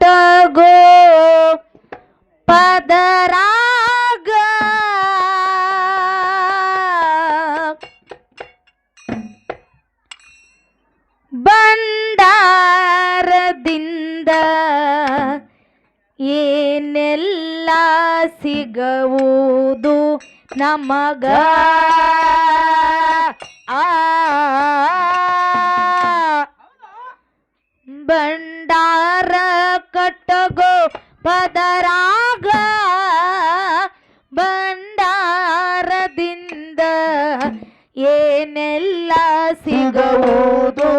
ಕಟ್ಟಗೋ ಪದರಾಗ. ಬಂದಾರದಿಂದ ಏನೆಲ್ಲ ಸಿಗುವುದು ನಮಗ? ಆ. ಕಟ್ಟಗೋ ಪದರಾಗ ಭಂಡಾರದಿಂದ ಏನೆಲ್ಲ ಸಿಗಬಹುದು?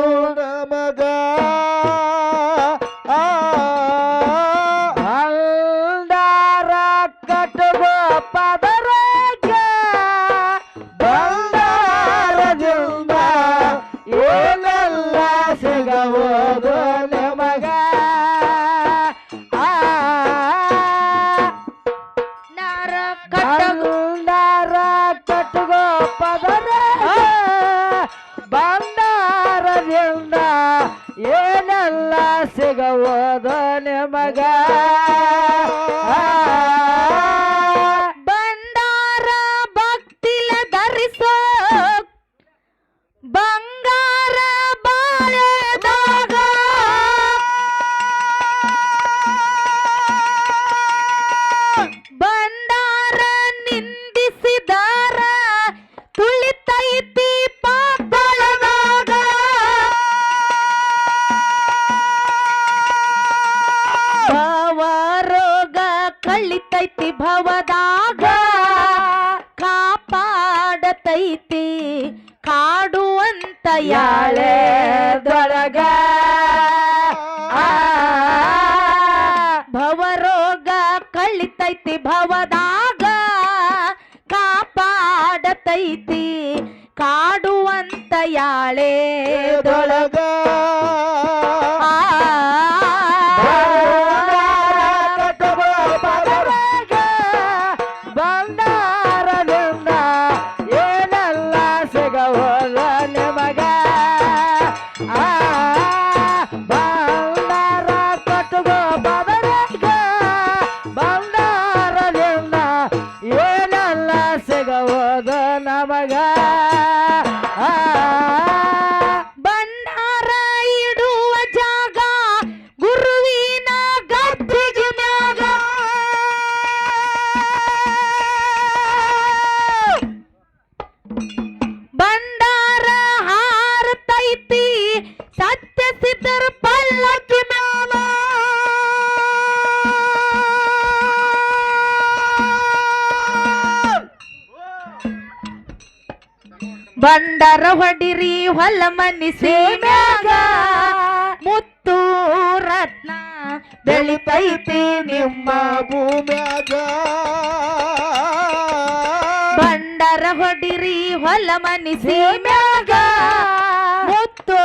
ಯಾಳೆದೊಳಗ ಆ, ಭವರೋಗ ಕಳಿತೈತಿ ಭವದಾಗ. ಕಾಪಾಡತೈತಿ ಕಾಡುವಂತ ಯಾಳೆದೊಳಗ ಬಂಡರ ಹೊಡಿರಿ ಹೊಲ ಮನಿಸಿ ಮ್ಯಾಗ ಮುತ್ತು ರತ್ನ ಬೆಳಿತೈತಿ ನಿಮ್ಮ ಭೂಮ್ಯಾಗ. ಬಂಡರ ಹೊಡಿರಿ ಹೊಲ ಮನಿಸಿ ಮ್ಯಾಗ ಮುತ್ತು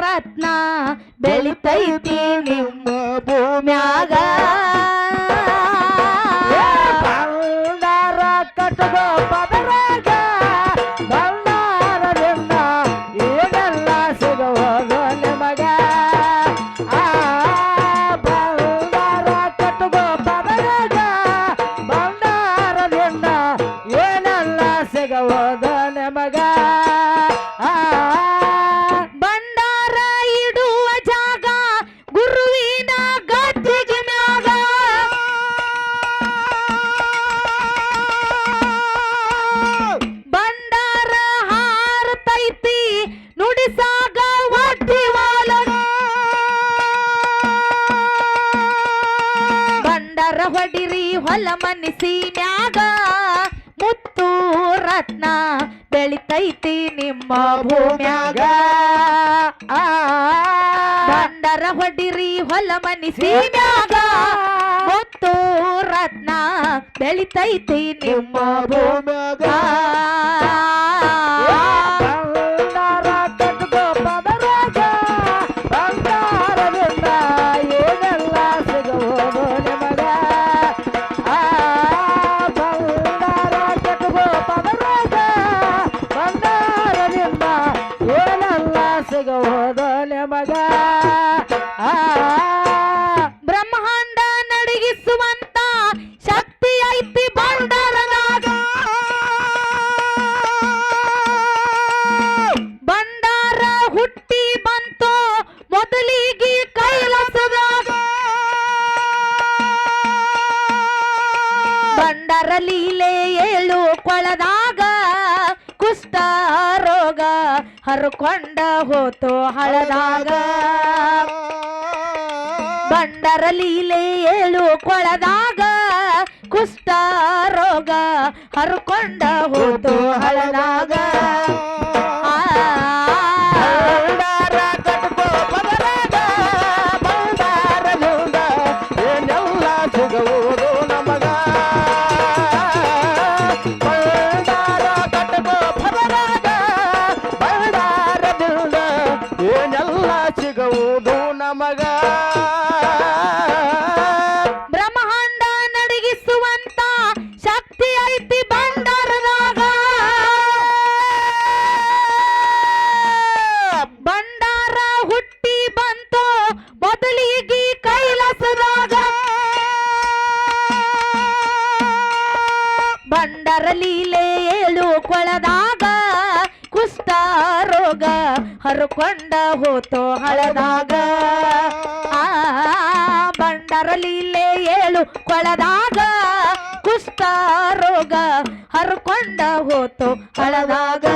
ರತ್ನ ಬೆಳಿತೈತಿ ನಿಮ್ಮ ಭೂಮ್ಯಾಗ. ಹೊಡಿರಿ ಮನಸಿ ಮ್ಯಾಗ ಮುತ್ತು ರತ್ನ ಬೆಳಿತೈತಿ ನಿಮ್ಮ ಭೂಮ್ಯಾಗ. ಬಂಡರ ಹೊಡಿರಿ ಹೊಲ ಮನಸಿ ಮ್ಯಾಗ ಮುತ್ತು ರತ್ನ ಬೆಳಿತೈತಿ ನಿಮ್ಮ ಭೂಮ್ಯಾಗ. ಹರ್ಕೊಂಡ ಹೋತು ಹಳದಾಗ. ಬಂಡರ ಲೀಲೆ ಏಳು ಕೊಳದಾಗ. ಕುಷ್ಠ ರೋಗ ಹರ್ಕೊಂಡ ಹೋತು ಹಳದಾಗ. ಕೊಳದಾಗ ಕುಸ್ತ ರೋಗ ಹರ್ಕೊಂಡ ಹೋತೋ ಹಳದಾಗ. ಆ ಬಂಡರ ಲೀಲೆ ಏಳು ಕೊಳದಾಗ. ಕುಸ್ತ ರೋಗ ಹರ್ಕೊಂಡ ಹೋತೋ ಹಳದಾಗ.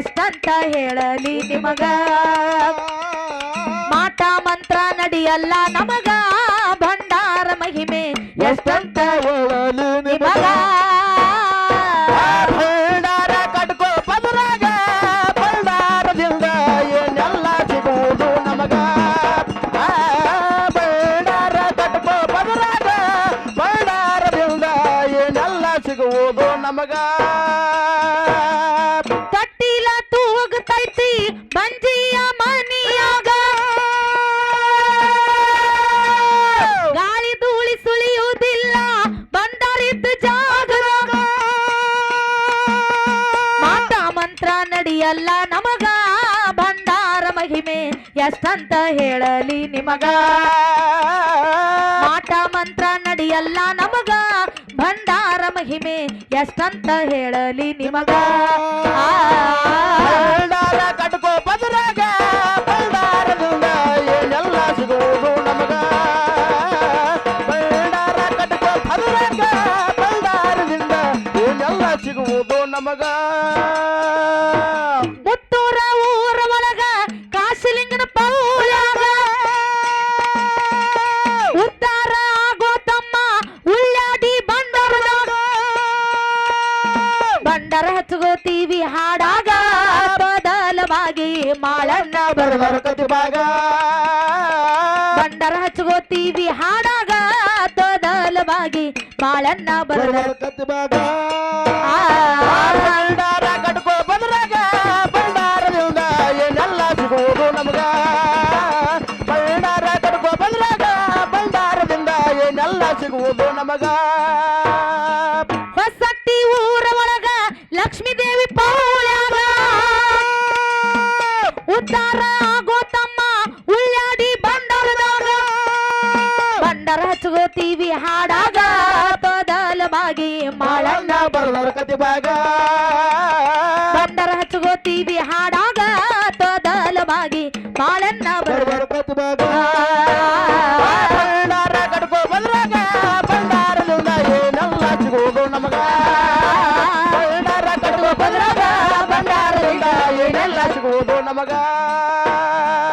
ಎಷ್ಟಂತ ಹೇಳಲಿ ನಿಮಗ? ಮಾಟ ಮಂತ್ರ ನಡಿಯಲ್ಲ ನಮಗ ಭಂಡಾರ ಮಹಿಮೆ ಎಷ್ಟಂತ ಹೇಳಲಿ ನಿಮಗ? ನಡಿಯಲ್ಲ ನಮಗ ಭಂಡಾರ ಮಹಿಮೆ ಎಷ್ಟಂತ ಹೇಳಲಿ ನಿಮಗ. ಮಾಟ ಮಂತ್ರ ನಡಿಯಲ್ಲ ನಮಗ ಭಂಡಾರ ಮಹಿಮೆ ಎಷ್ಟಂತ ಹೇಳಲಿ ನಿಮಗ. ಕಟ್ಕೋ ಮಾಳಣ್ಣ ಬರಬರ ಬರಕತಿ ಭಾಗ ಬಂಡರ ಹಚ್ಚಗೋತೀವಿ ಹಾಡಾಗ ತೋದಲವಾಗಿ ಮಾಳಣ್ಣ ಭಾಗ ಆ ಭಂಡಾರ ಕಟ್ಕೋ ಬಂದ್ರಾಗ ಭಂಡಾರದಿಂದ ಏನೆಲ್ಲ ಸಿಗುವುದು ನಮಗ. ಭಂಡಾರ ಕಟ್ಕೋ ಬಂದ್ರಾಗ ಭಂಡಾರದಿಂದ ಏನೆಲ್ಲ ಸಿಗುವುದು ನಮಗ. ಹೊಸಟ್ಟಿ ಊರ ಒಳಗ ಲಕ್ಷ್ಮೀ ದೇವಿ ಉದ್ಧಾರ ಆಗೋ ತಮ್ಮ ಉಳ್ಳಾಡಿ ಬಂಡರದಾಗ ಬಂಡರ ಹಚ್ಕೋತೀವಿ ಹಾಡಾಗ ತೊದಲವಾಗಿ ಮಾಳಣ್ಣ. ಬರಕತಿ ಭಾಗ. ಬಂಡರ ಹಚ್ಕೋತೀವಿ ಹಾಡಾಗ I got.